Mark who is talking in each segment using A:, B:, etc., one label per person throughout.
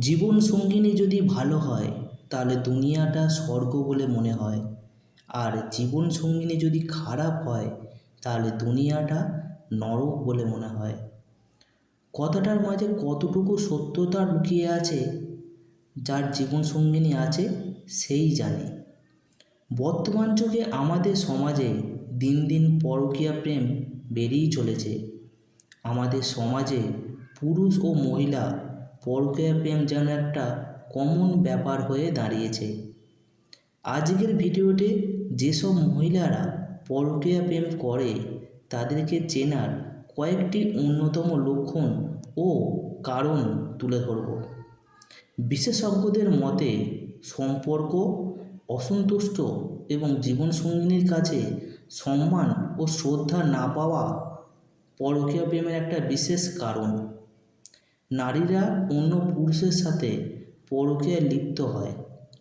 A: জীবন সঙ্গিনী যদি ভালো হয়, তাহলে দুনিয়াটা স্বর্গ বলে মনে হয়। আর জীবন সঙ্গিনী যদি খারাপ হয়, তাহলে দুনিয়াটা নরক বলে মনে হয়। কথাটার মাঝে কতটুকু সত্যতা লুকিয়ে আছে, যার জীবন সঙ্গিনী আছে, সেই জানে। বর্তমান যুগে আমাদের সমাজে দিন দিন পরকীয়া প্রেম বেড়েই চলেছে। আমাদের সমাজে পুরুষ ও মহিলা পরকীয়া প্রেম যেন একটা কমন ব্যাপার হয়ে দাঁড়িয়েছে। আজকের ভিডিওতে যেসব মহিলারা পরকীয়া প্রেম করে, তাদেরকে চেনার কয়েকটি অন্যতম লক্ষণ ও কারণ তুলে ধরব। বিশেষজ্ঞদের মতে, সম্পর্ক, অসন্তুষ্ট এবং জীবনসঙ্গিনীর কাছে সম্মান ও শ্রদ্ধা না পাওয়া পরকীয় প্রেমের একটা বিশেষ কারণ। নারীরা অন্য পুরুষের সাথে পরকীয়ায় লিপ্ত হয়।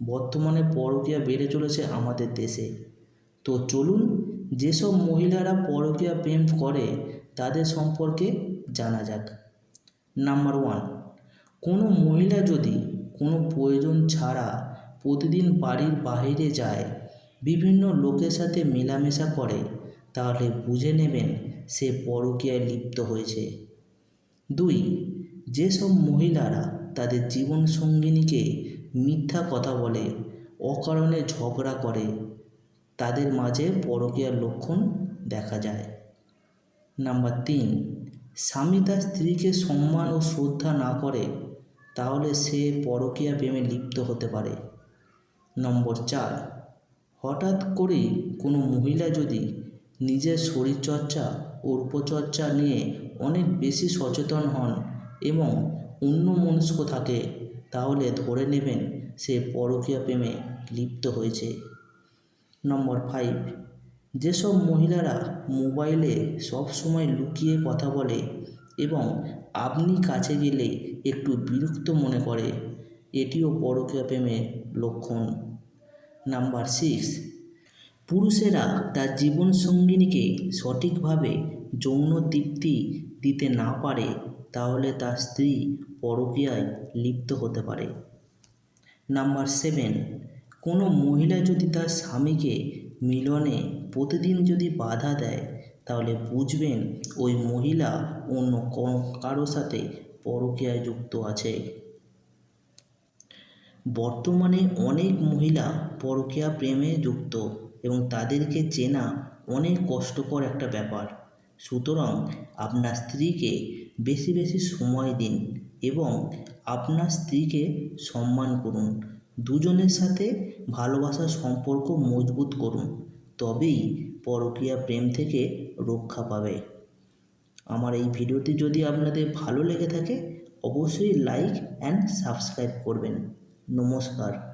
A: বর্তমানে পরকীয়া বেড়ে চলেছে আমাদের দেশে। তো চলুন যেসব মহিলারা পরকীয়া প্রেম করে তাদের সম্পর্কে জানা যাক। নাম্বার ওয়ান, কোনো মহিলা যদি কোনো প্রয়োজন ছাড়া প্রতিদিন বাড়ির বাইরে যায়, বিভিন্ন লোকের সাথে মেলামেশা করে, তাহলে বুঝে নেবেন সে পরকীয়ায় লিপ্ত হয়েছে। দুই যেসব মহিলারা তাদের জীবন সঙ্গিনীকে মিথ্যা কথা বলে, অকারণে ঝগড়া করে, তাদের মাঝে পরকীয়ার লক্ষণ দেখা যায়। নাম্বার তিন, স্বামী তার স্ত্রীকে সম্মান ও শ্রদ্ধা না করে, তাহলে সে পরকীয়া প্রেমে লিপ্ত হতে পারে। নম্বর চার, হঠাৎ করেই কোনো মহিলা যদি নিজের শরীরচর্চা ও রূপচর্চা নিয়ে অনেক বেশি সচেতন হন এবং অন্যমনস্ক থাকে, তাহলে ধরে নেবেন সে পরকীয়া প্রেমে লিপ্ত হয়েছে। নম্বর ফাইভ যেসব মহিলারা মোবাইলে সব সময় লুকিয়ে কথা বলে এবং আপনি কাছে গেলে একটু বিরক্ত মনে করে, এটিও পরকীয়া প্রেমের লক্ষণ। নাম্বার সিক্স পুরুষেরা তার জীবনসঙ্গিনীকে সঠিকভাবে যৌন তৃপ্তি দিতে না পারে তাহলে তার স্ত্রী পরকীয়ায় লিপ্ত হতে পারে। নাম্বার সেভেন, কোনো মহিলা যদি তার স্বামীকে মিলনে প্রতিদিন যদি বাধা দেয়, তাহলে বুঝবেন ওই মহিলা অন্য কারও সাথে পরকীয়ায় যুক্ত আছে। বর্তমানে অনেক মহিলা পরকীয়া প্রেমে যুক্ত এবং তাদেরকে চেনা অনেক কষ্টকর একটা ব্যাপার। সুতরাং আপনার স্ত্রীকে বেশি বেশি সময় দিন এবং আপনার স্ত্রীকে সম্মান করুন। দুজনের সাথে ভালোবাসার সম্পর্ক মজবুত করুন, তবেই পরকীয়া প্রেম থেকে রক্ষা পাবে। আমার এই ভিডিওটি যদি আপনাদের ভালো লেগে থাকে, অবশ্যই লাইক অ্যান্ড সাবস্ক্রাইব করবেন। নমস্কার।